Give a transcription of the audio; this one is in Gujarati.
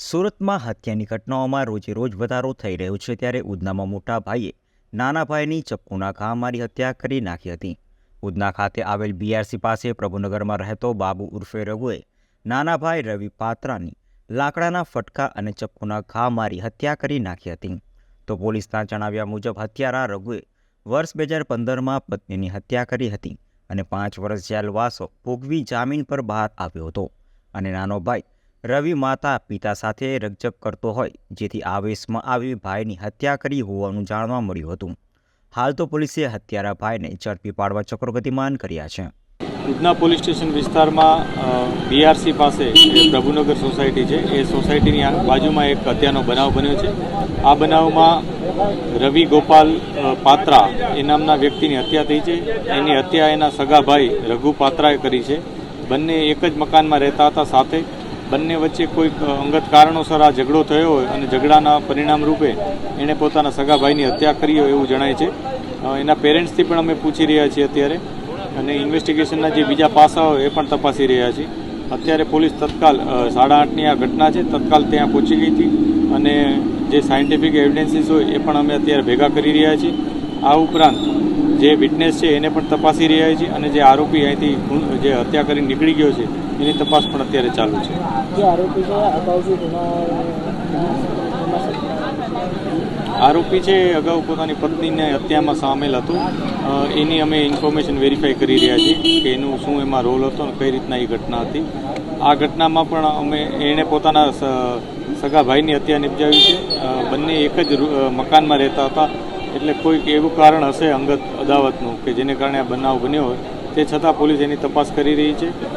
સુરતમાં હત્યાની ઘટનાઓમાં રોજે રોજ વધારો થઈ રહ્યો છે ત્યારે ઉધનામાં મોટા ભાઈએ નાના ભાઈની ચપ્પુના ઘા મારી હત્યા કરી નાખી હતી. ઉધના ખાતે આવેલ બીઆરસી પાસે પ્રભુનગરમાં રહેતો બાબુ ઉર્ફે રઘુએ નાના ભાઈ રવિ પાત્રાની લાકડાના ફટકા અને ચપ્પુના ઘા મારી હત્યા કરી નાખી હતી. તો પોલીસના જણાવ્યા મુજબ હત્યારા રઘુએ વર્ષ બે હજાર પંદરમાં પત્નીની હત્યા કરી હતી અને પાંચ વર્ષ જેલવાસો ભોગવી જામીન પર બહાર આવ્યો હતો. અને નાનો ભાઈ રવિ માતા પિતા સાથે રકજક કરતો હોય, જેથી આવેશમાં આવી ભાઈની હત્યા કરી હોવાનું જાણવા મળ્યું હતું. હાલ તો પોલીસે હત્યારા ભાઈને ઝડપી પાડવા ચક્રો ગતિમાન કર્યા છે. ઉધના પોલીસ સ્ટેશન વિસ્તારમાં બીઆરસી પાસે પ્રભુનગર સોસાયટી છે, એ સોસાયટીની બાજુમાં એક હત્યાનો બનાવ બન્યો છે. આ બનાવમાં રવિ ગોપાલ પાત્રા એ નામના વ્યક્તિની હત્યા થઈ છે. એની હત્યા એના સગા ભાઈ રઘુ પાત્રાએ કરી છે. બંને એક જ મકાનમાં રહેતા હતા સાથે બંને વચ્ચે કોઈ અંગત કારણોસર આ ઝઘડો થયો હોય અને ઝઘડાના પરિણામ રૂપે એણે પોતાના સગા ભાઈની હત્યા કરી હોય એવું જણાય છે. એના પેરેન્ટ્સથી પણ અમે પૂછી રહ્યા છીએ અત્યારે અને ઇન્વેસ્ટિગેશનના જે બીજા પાસાઓ એ પણ તપાસી રહ્યા છીએ. અત્યારે પોલીસ તત્કાલ સાડા આઠની આ ઘટના છે, તત્કાલ ત્યાં પહોંચી ગઈ હતી અને જે સાયન્ટિફિક એવિડન્સીસ હોય એ પણ અમે અત્યારે ભેગા કરી રહ્યા છીએ. આ ઉપરાંત જે વિટનેસ છે એને પણ તપાસી રહ્યા છીએ અને જે આરોપી અહીંથી જે હત્યા કરી નીકળી ગયો છે એની તપાસ પણ અત્યારે ચાલુ છે. જે આરોપી છે અગાઉ આરોપી છે અગાઉ પોતાની પત્નીને હત્યામાં સામેલ હતો. એની અમે ઇન્ફોર્મેશન વેરીફાઈ કરી રહ્યા છીએ કે એનું શું એમાં રોલ હતો અને કઈ રીતના એ ઘટના હતી. આ ઘટનામાં પણ અમે એણે પોતાના સગા ભાઈની હત્યા નિપજાવી છે. બંને એક જ મકાનમાં રહેતા હતા. એટલે કોઈક એવું કારણ હશે અંગત અદાવતનું કે જેને કારણે આ બનાવ બન્યો હોય, તે છતાં પોલીસ એની તપાસ કરી રહી છે?